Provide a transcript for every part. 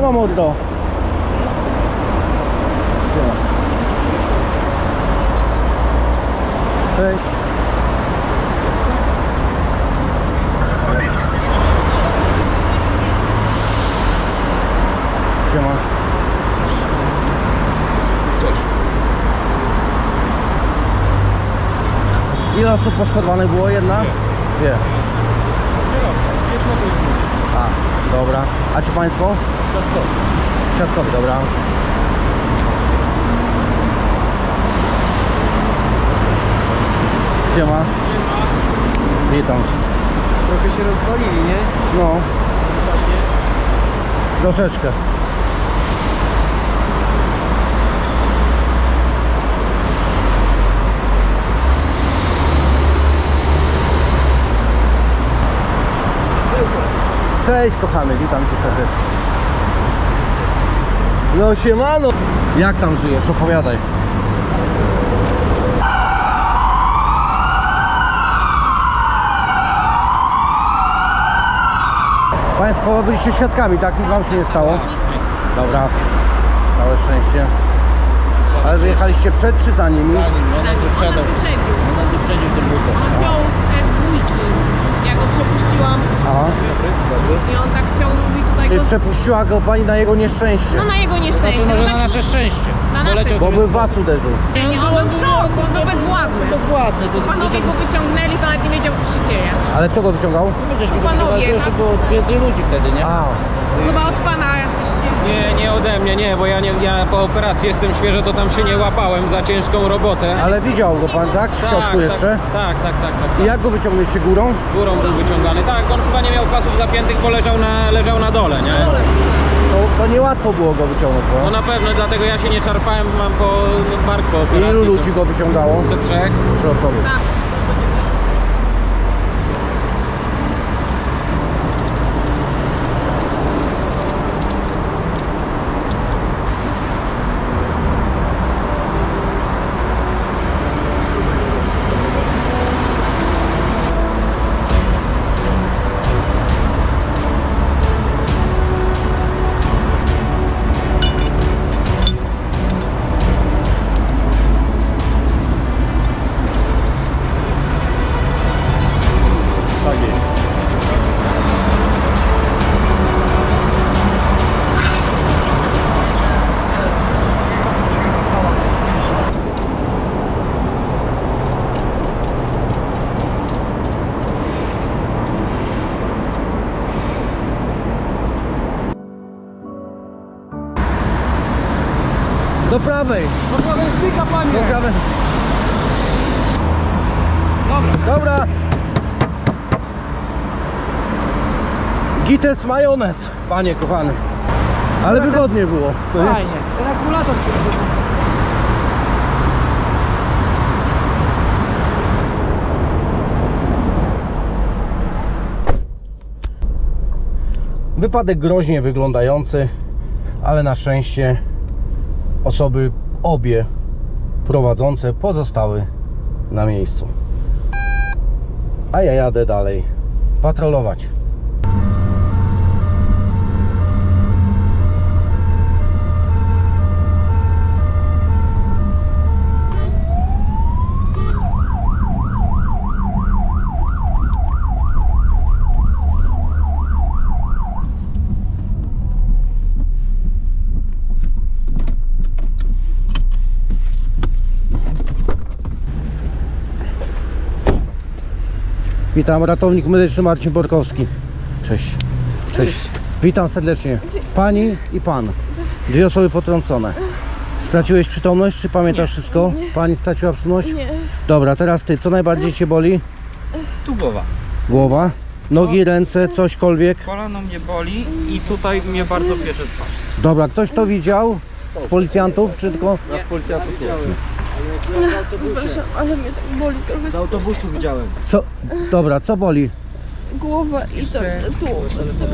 Siema mordo. Siema. Cześć. Siema. Ile osób poszkodowanych było? Jedna? Dwie. A, dobra. A czy Państwo? Świadkowie, dobra. Siema. Witam Cię. Trochę się rozwalili, nie? No. Troszeczkę. Cześć kochany, witam cię serdecznie. No siemano! Jak tam żyjesz? Opowiadaj. Państwo byliście świadkami, tak? Nic wam się nie stało? Dobra. Całe szczęście. Ale wyjechaliście przed czy za nimi? On nas wyprzedził. On nas wyprzedził tym busem. On chciał z S2. Ja Aha. i on tak chciał mi tutaj Czyli go... przepuściła go pani na jego nieszczęście. No na jego nieszczęście. Znaczy może no na tak... nasze szczęście. Na Bo nasze leciał Bo by w was uderzył. Nie, nie, on był w szoku, on był bezwładny. bezwładny. Bez... Panowie go wyciągnęli, to nawet nie wiedział co się dzieje. Ale kto go wyciągał? Go Panowie, to jeszcze tak? było więcej ludzi wtedy, nie? A, Chyba od pana jakiś... Nie, nie ode mnie, nie, bo ja, nie, ja po operacji jestem świeżo, to tam się nie łapałem za ciężką robotę. ale widział go pan, tak? W środku tak, jeszcze? Tak, tak, tak, tak, I tak. jak go wyciągnęliście górą? Górą był wyciągany. Tak, on chyba nie miał pasów zapiętych, bo leżał na, leżał na dole, nie? To, to niełatwo było go wyciągnąć, No bo... na pewno, dlatego ja się nie szarpałem, mam po bark po operacji. Ilu ludzi go wyciągało? Ze trzech. Trzy osoby. Gites majonez, panie kochany. Ale wygodnie było, co nie? Fajnie. Ten akumulator Wypadek groźnie wyglądający, ale na szczęście osoby obie prowadzące pozostały na miejscu. A ja jadę dalej patrolować. Witam, ratownik medyczny Marcin Borkowski. Cześć. Cześć. Witam serdecznie. Pani i pan. Dwie osoby potrącone. Straciłeś przytomność, czy pamiętasz wszystko? Pani straciła przytomność? Nie, Dobra, teraz ty. Co najbardziej cię boli? Tu głowa. Głowa? Nogi, ręce, cośkolwiek? Kolano mnie boli i tutaj mnie bardzo bierze twarz. Dobra, ktoś to widział? Z policjantów, czy tylko... przepraszam, ale mnie tak boli trochę z autobusu widziałem. Co? Dobra, co boli? głowa i tak tu.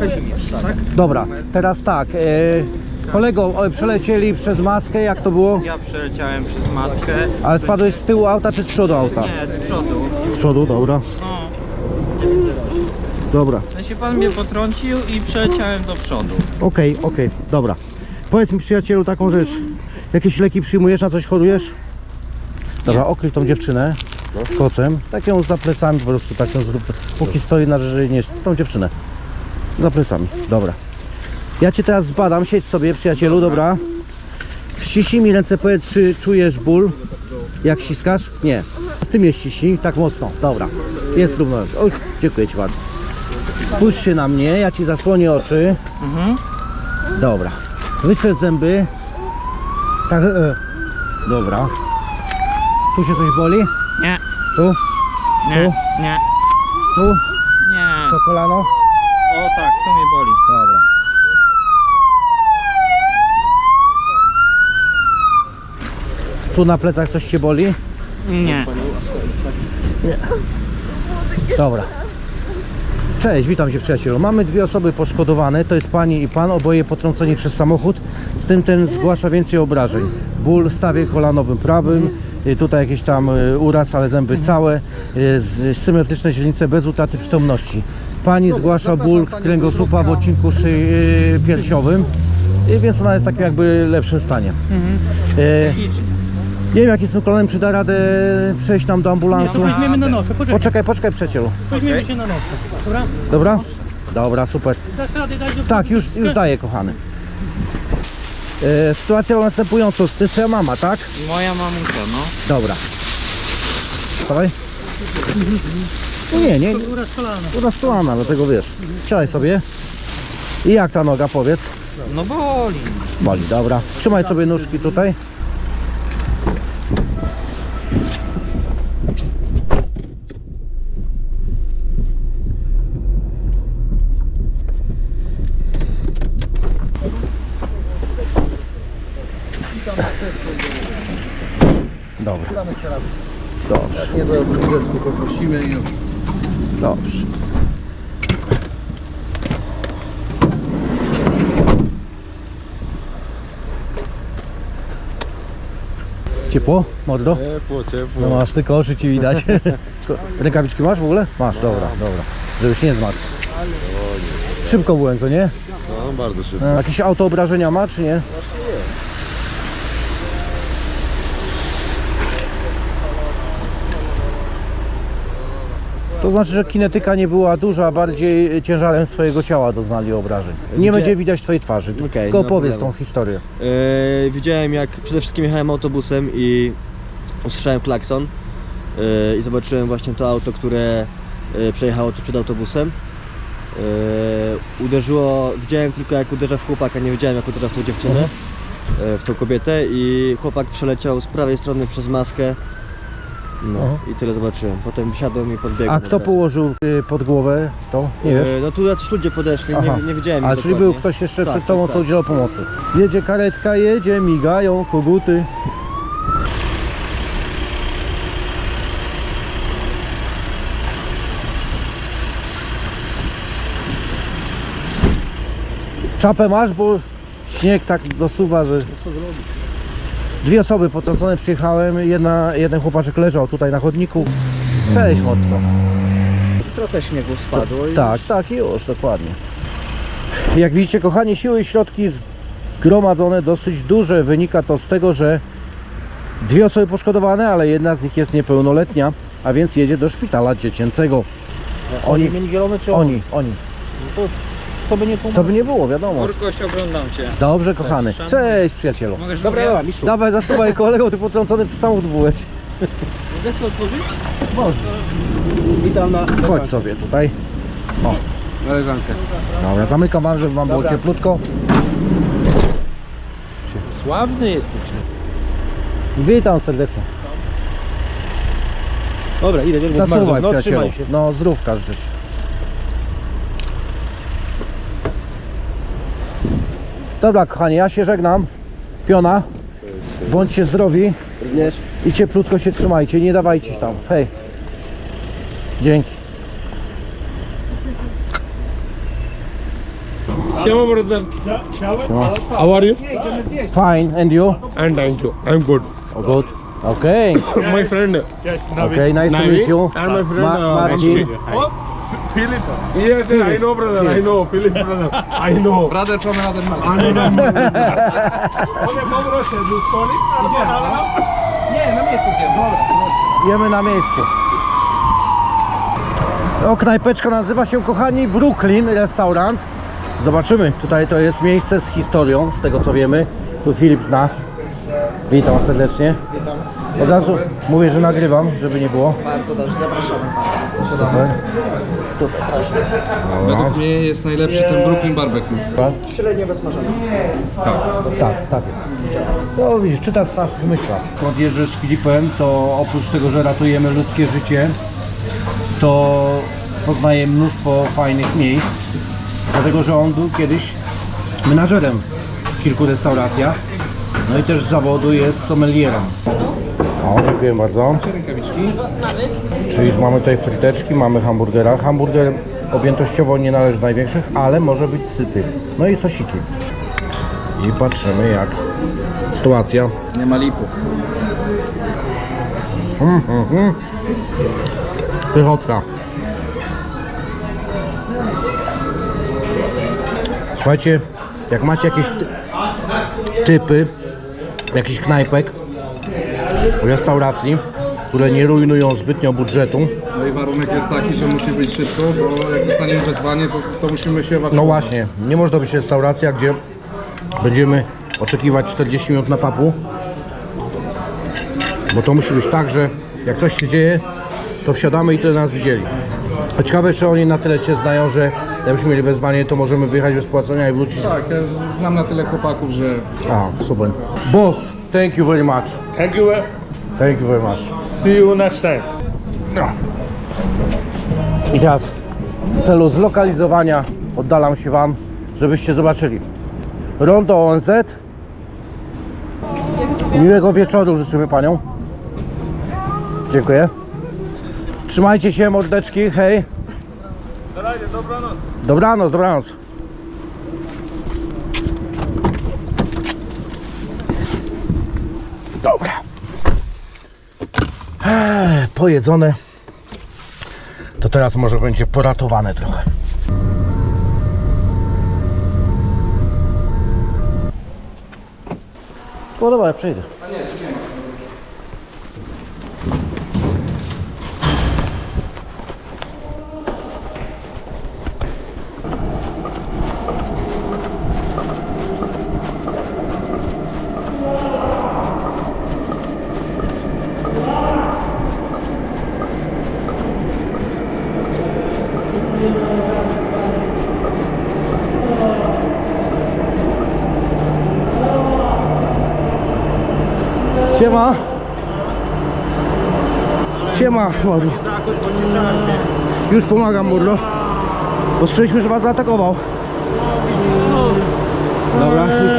Kazimierz, tak? Dobra, teraz tak. E, Kolego, przelecieli przez maskę, jak to było? Ja przeleciałem przez maskę. Ale spadłeś z tyłu auta czy z przodu auta? Nie, z przodu. Z przodu, dobra. No. Dobra. No się pan mnie potrącił i przeleciałem do przodu. Okej, okej, dobra. Powiedz mi przyjacielu taką rzecz. Jakieś leki przyjmujesz, na coś chorujesz? Dobra, okryj tą dziewczynę kocem. Tak ją za plecami po prostu, tak ją zrób. Póki stoi na że nie tą dziewczynę. Za plecami, dobra. Ja cię teraz zbadam, siedź sobie przyjacielu, dobra. Ściśnij mi ręce, powiedz czy czujesz ból? Jak ściskasz? Nie. Z tym je ściśnij, tak mocno, dobra. Jest równo. Oj, dziękuję ci bardzo. Spójrz się na mnie, ja ci zasłonię oczy. Dobra. Wyszedł zęby. Tak, e. Dobra. Tu się coś boli? Nie, Tu? nie, Tu? nie, Tu? nie. To kolano? O tak, to mnie boli. Dobra. Tu na plecach coś cię boli? Nie. Dobra. Cześć, witam cię przyjacielu. Mamy dwie osoby poszkodowane, to jest pani i pan, oboje potrąceni przez samochód. Z tym ten zgłasza więcej obrażeń. Ból w stawie kolanowym prawym, tutaj jakiś tam y, uraz, ale zęby całe, y, z- symetryczne źrenice bez utraty przytomności. Pani zgłasza ból kręgosłupa w odcinku szyi y, piersiowym, y, więc ona jest w takim jakby lepszym stanie. Y, Nie wiem jakim kolanem, czy da radę przejść nam do ambulansu. Weźmiemy na nosze, poczekaj, Poczekaj, poczekaj przyjacielu. weźmiemy się na nosze. Dobra? Dobra? Dobra, super. Dasz radę dać do Tak, już, już daję, kochany. E, sytuacja była następująca. To jest twoja mama, tak? Moja mamusia, no. Dobra. Dawaj. Nie, nie, Uraz kolana. uraz dlatego wiesz. Siadaj sobie. I jak ta noga, powiedz? No boli. Boli, dobra. Trzymaj sobie nóżki tutaj. Dobra. Dobrze. Nie do desku poprosimy i Dobrze. Ciepło, mordo? ciepło, ciepło. No masz tylko oczy ci widać. Rękawiczki masz w ogóle? Masz, dobra, dobra. Żebyś nie zmarł. Szybko byłem, co nie? No, bardzo szybko. E, Jakieś auto obrażenia ma, czy nie? To znaczy, że kinetyka nie była duża, bardziej ciężarem swojego ciała doznali obrażeń. Nie Gdzie- będzie widać twojej twarzy, Okej, tylko no opowiedz tą historię. Yy, widziałem jak przede wszystkim jechałem autobusem i usłyszałem klakson yy, i zobaczyłem właśnie to auto, które yy, przejechało tu przed autobusem. Yy, uderzyło, widziałem tylko jak uderza w chłopaka, nie wiedziałem jak uderza w tą dziewczynę, yy, w tą kobietę i chłopak przeleciał z prawej strony przez maskę. No Aha. i tyle zobaczyłem. Potem wsiadłem i podbiegłem. A kto położył y, pod głowę to? Nie wiesz? Yy, no tu jacyś ludzie podeszli, Aha. nie, nie widziałem A czyli dokładnie. był ktoś jeszcze Tak, przed tobą, tak, co tak. udzielał pomocy. Jedzie karetka, jedzie, migają koguty. Czapę masz, bo śnieg tak dosuwa, że... Dwie osoby potrącone przyjechałem, jedna, jeden chłopaczek leżał tutaj na chodniku. Cześć Motko. Trochę śniegu spadło i Tak, tak, już, dokładnie. Jak widzicie, kochani, siły i środki zgromadzone dosyć duże. Wynika to z tego, że dwie osoby poszkodowane, ale jedna z nich jest niepełnoletnia, a więc jedzie do szpitala dziecięcego. Oni, mieli zielone czy oni, oni. Co by nie? Co by nie było, wiadomo. Urkoś, oglądam cię. Dobrze, kochany. Cześć, przyjacielu. Mogę Dobra, żółwia? dobra, Miszu. Dawaj, zasuwaj kolego, ty potrącony w samochód byłeś. Mogę sobie otworzyć? Można. Witam na... Chodź sobie tutaj. Koleżankę. Dobra, zamykam wam, żeby wam było Dobra. cieplutko. Sławny jesteś. Witam serdecznie. Dobra, idę, idę. Zasuwaj, No przyjacielu. trzymaj się. No, zdrówka życzę. Dobra, kochani, ja się żegnam. Piona. Bądźcie zdrowi. Również. I cieplutko się trzymajcie. Nie dawajcie się tam. Hej. Dzięki. Shema brother. How are you? Fine, and you? And thank you. I'm good. Oh, good. Okay, My friend. okay, nice to meet you. And my friend. Ma- uh, Marcin. Philip. Yes, yes, I know, brother. I know, Philip, brother. I know. Brother from another mother. I know. Okay, poproszę, stolik. Nie, na miejscu zjem. Jemy na miejscu. O, knajpeczka nazywa się, kochani, Brooklyn Restaurant. Zobaczymy. Tutaj to jest miejsce z historią, z tego co wiemy. Tu Filip zna. Witam serdecznie. Witam. Od razu mówię, że nagrywam, żeby nie było. Bardzo dobrze, zapraszamy. Super. Według mnie jest najlepszy ten Brooklyn Barbecue. Średnio bez marzenia. Tak, tak jest. To widzisz, czytasz w naszych myślach. Jak jeżdżę z Filipem, to oprócz tego, że ratujemy ludzkie życie, to poznaję mnóstwo fajnych miejsc, dlatego że on był kiedyś menadżerem w kilku restauracjach, no i też z zawodu jest sommelierem. O, dziękuję bardzo. Czyli mamy tutaj fryteczki, mamy hamburgera. Hamburger objętościowo nie należy do największych, ale może być syty. No i sosiki. I patrzymy jak sytuacja. Nie ma lipu. Mm, mm, mm. Pychotka. Słuchajcie, jak macie jakieś ty typy, jakichś knajpek, restauracji, które nie rujnują zbytnio budżetu, No i warunek jest taki, że musi być szybko, bo jak dostaniemy wezwanie, to, to musimy się ewakuować. no właśnie, nie może to być restauracja, gdzie będziemy oczekiwać 40 minut na papu, bo to musi być tak, że jak coś się dzieje, to wsiadamy i tyle nas widzieli. A Ciekawe, czy oni na tyle Cię znają, że jakbyśmy mieli wezwanie, to możemy wyjechać bez płacenia i wrócić. Tak, ja z- znam na tyle chłopaków, że A, super. Boss, thank you very much. Thank you. Thank you very much. See you next time. No. I teraz w celu zlokalizowania oddalam się Wam, żebyście zobaczyli. Rondo ONZ. Miłego wieczoru życzymy Panią. Dziękuję. Trzymajcie się mordeczki, hej. Dobranoc, dobranoc. Dobra. Eee, pojedzone. To teraz może będzie poratowane trochę. Dobra, ja przejdę. Siema. Siema, Morlo. Już pomagam, Morlo. Bo słyszeliśmy, że was zaatakował. Dobra, już.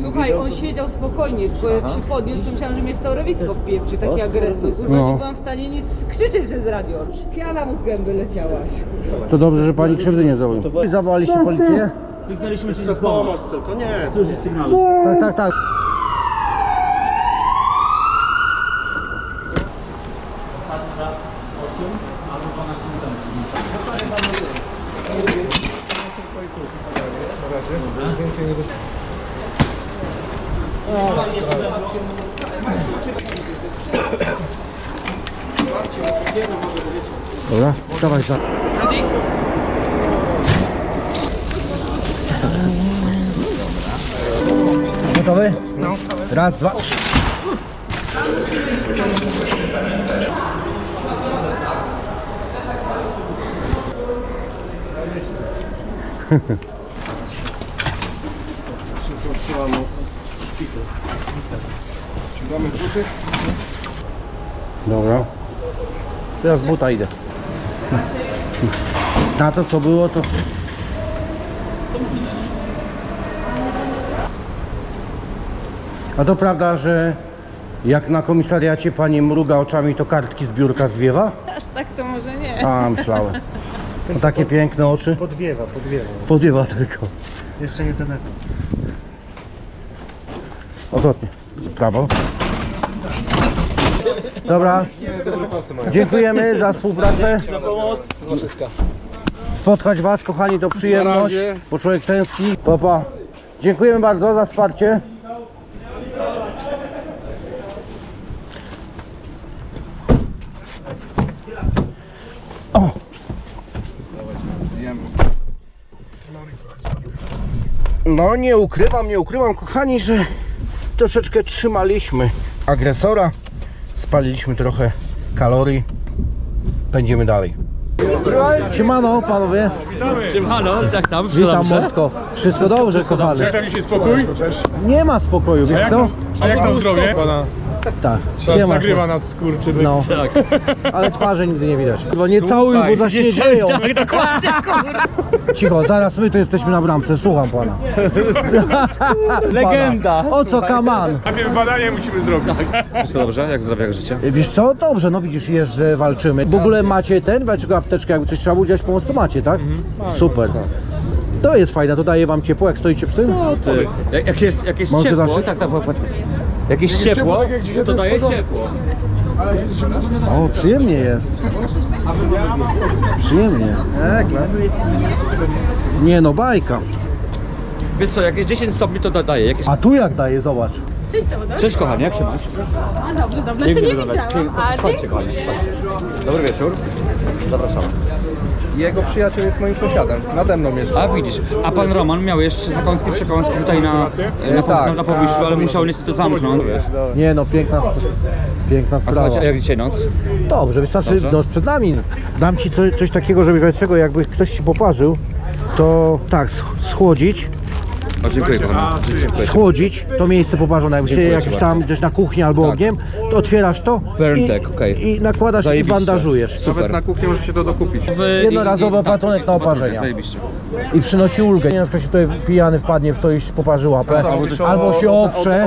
Słuchaj, on siedział spokojnie, bo jak się podniósł, to myślałam, że mnie w torowisko wpieprzy, taki agresor. Kurwa, No. nie byłam w stanie nic krzyczeć przez radio. Piana mu z gęby leciała. To dobrze, że pani krzywdy nie zrobił. Zawołaliście policję? Kliknęliśmy ci pomoc tylko, nie. Słyszysz sygnały. Tak, tak, tak. Dobra, dawaj za. Gotowy? No. Raz, dwa, trzy. Ściągamy brzuchy. Dobra. Teraz buta idę. Na to co było to... A to prawda, że jak na komisariacie pani mruga oczami, to kartki z biurka zwiewa? Aż tak to może nie. A, myślałem. O takie piękne oczy. Podwiewa, podwiewa. Podziewa tylko. Jeszcze nie ten etap. Odwrotnie. Prawo. Dobra. Dziękujemy za współpracę. Spotkać Was, kochani, to przyjemność, bo człowiek tęskni. Papa. Dziękujemy bardzo za wsparcie. O. No nie ukrywam, nie ukrywam, kochani, że troszeczkę trzymaliśmy agresora. Spaliliśmy trochę kalorii. Pędzimy dalej. Siemano panowie. Siemano, jak tam? Witam Mordko. Wszystko dobrze kochany. Jak tam dzisiaj spokój? Nie ma spokoju, wiesz co? A jak tam zdrowie? Pana Tak. Siema. nagrywa nas skurczybyk. No. Ale twarzy nigdy nie widać. Bo nie całuj, bo zaś nie dzieją. Cicho, zaraz my to jesteśmy na bramce, słucham pana. Legenda. O co kaman? Najpierw badanie musimy zrobić. Wszystko dobrze? Jak zdrowie, jak życie? Wiesz co? Dobrze, no widzisz, jeżdżę, walczymy. W ogóle macie ten, walczył apteczkę, jakby coś trzeba było udzielać pomoc, to macie, tak? Super. To jest fajne, to daje wam ciepło, jak stoicie w tym? Ty, jak, jak jest, jak jest Mogę ciepło, zacząć? tak, tak, tak. Jak jest ciepło, to daje ciepło. O, przyjemnie jest. Przyjemnie. E, klas. Nie no, bajka. Wiesz co, jak jest 10 stopni, to da- daje. Jak jest... A tu jak daje, zobacz. Cześć Teodor. Cześć kochanie, jak się masz? A dobrze, dobrze. Cię nie widziałam. A Chodźcie kochanie, chodźcie. Dobry wieczór. Zapraszam. Jego przyjaciel jest moim sąsiadem, nade mną mieszka. A widzisz, a pan Roman miał jeszcze zakąski przekąski tutaj na, na, tak. na, na powierzchni, ale musiał niestety zamknąć. Nie no, piękna, sp- piękna A sprawa. słuchajcie, a jak dzisiaj noc? Dobrze, wystarczy Dobrze. noc przed nami. Dam ci coś, coś takiego, żeby wiesz czego, jakby ktoś ci poparzył, to tak, sch- schłodzić, O, dziękuję. Dziękuję. schłodzić to miejsce poparzone. Jak się Dziękuję ci tam gdzieś na kuchni albo Tak. ogniem, to otwierasz to Burn i, okej. i nakładasz Zajebiście. i bandażujesz. Nawet Super. na kuchni możecie to dokupić. Wy- Jednorazowy opłaconek na oparzenia. Zajebiście. I przynosi ulgę. Nie na przykład się tutaj pijany wpadnie w to i poparzy łapę, albo się oprze.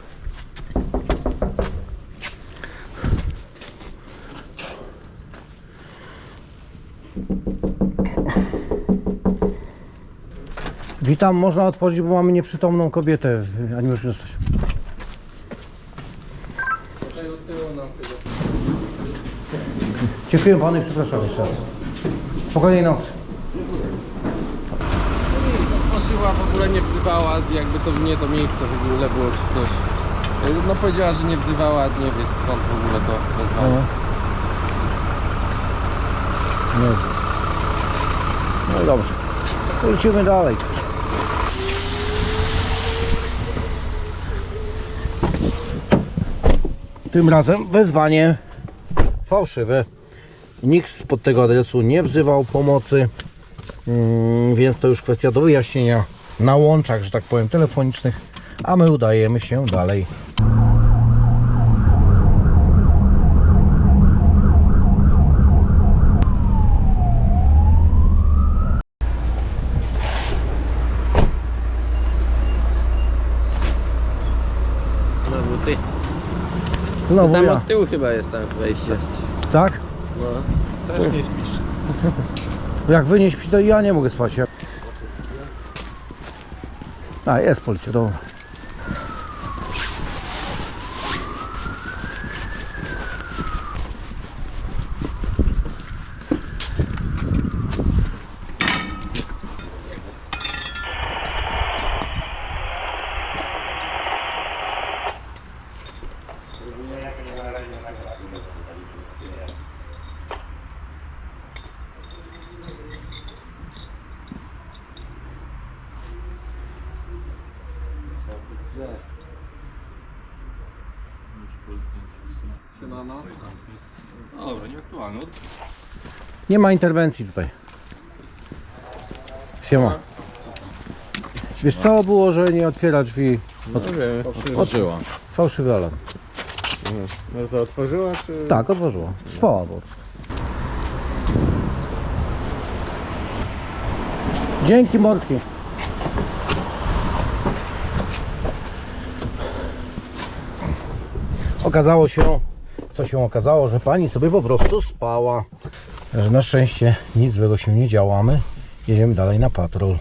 Witam, można otworzyć, bo mamy nieprzytomną kobietę, w- a nie możemy zostać. Dziękuję panu i przepraszam jeszcze raz. Spokojnej nocy. Otworzyła, w ogóle nie wzywała, jakby to nie to miejsce w ogóle było czy coś. No powiedziała, że nie wzywała, nie wie skąd w ogóle to wezwanie. No. Nieźle. No i dobrze. Lecimy dalej. Tym razem wezwanie fałszywe. Nikt spod tego adresu nie wzywał pomocy, mm, więc to już kwestia do wyjaśnienia na łączach, że tak powiem, telefonicznych, a my udajemy się dalej. Znowu Tam ja. od tyłu chyba jest tam wejście. Tak? No. Jak wy nie śpicie, to ja nie mogę spać. A, jest policja, dobra. No, no. Dobra, nieaktualny. Nie ma interwencji tutaj. Siema. Wiesz co było, że nie otwiera drzwi? Od... Otworzyła. Fałszywy alarm. No to otworzyła, czy... Tak, otworzyła. Spała po prostu. Dzięki mordki. Okazało się, co się okazało, że pani sobie po prostu spała. Że na szczęście nic złego się nie działo, a my jedziemy dalej na patrol.